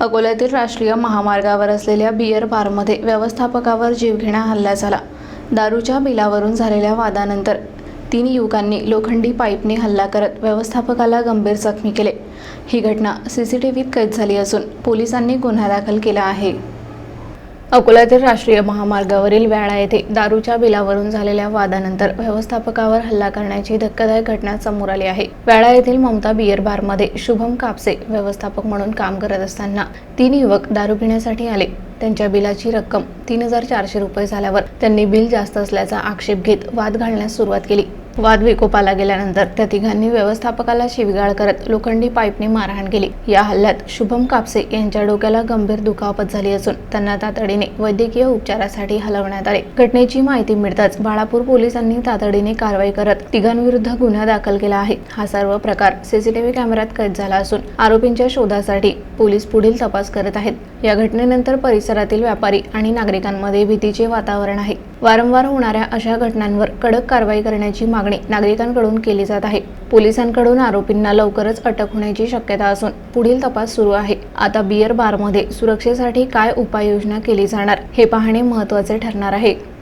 अकोल्यातील राष्ट्रीय महामार्गावर असलेल्या बियर बारमध्ये व्यवस्थापकावर जीवघेणा हल्ला झाला. दारूच्या बिलावरून झालेल्या वादानंतर तीन युवकांनी लोखंडी पाईपने हल्ला करत व्यवस्थापकाला गंभीर जखमी केले. ही घटना सीसीटीव्हीत कैद झाली असून पोलिसांनी गुन्हा दाखल केला आहे. अकोल्यातील राष्ट्रीय महामार्गावरील व्याळा येथे दारूच्या बिलावरून झालेल्या वादानंतर व्यवस्थापकावर हल्ला करण्याची धक्कादायक घटना समोर आली आहे. व्याळा येथील ममता बियर बारमध्ये शुभम कापसे व्यवस्थापक म्हणून काम करत असताना तीन युवक दारू पिण्यासाठी आले. त्यांच्या बिलाची रक्कम तीन हजार चारशे रुपये झाल्यावर त्यांनी बिल जास्त असल्याचा आक्षेप घेत वाद घालण्यास सुरुवात केली. वाद विकोपाला गेल्यानंतर त्या तिघांनी व्यवस्थापकाला शिवीगाळ करत लोखंडी पाईपने मारहाण केली. या हल्ल्यात शुभम कापसे यांच्या डोक्याला गंभीर दुखापत झाली असून त्यांना तातडीने वैद्यकीय उपचारासाठी हलवण्यात आले. घटनेची माहिती मिळताच बाळापूर पोलिसांनी तातडीने कारवाई करत तिघांविरुद्ध गुन्हा दाखल केला आहे. हा सर्व प्रकार सीसीटीव्ही कॅमेऱ्यात कैद झाला असून आरोपींच्या शोधासाठी पोलीस पुढील तपास करत आहेत. या घटनेनंतर परिसरातील व्यापारी आणि नागरिकांमध्ये भीतीचे वातावरण आहे. वारंवार होणाऱ्या अशा घटनांवर कडक कारवाई करण्याची मागणी नागरिकांकडून केली जात आहे. पोलिसांकडून आरोपींना लवकरच अटक होण्याची शक्यता असून पुढील तपास सुरू आहे. आता बियर बारमध्ये सुरक्षेसाठी काय उपाययोजना केली जाणार हे पाहणे महत्त्वाचे ठरणार आहे.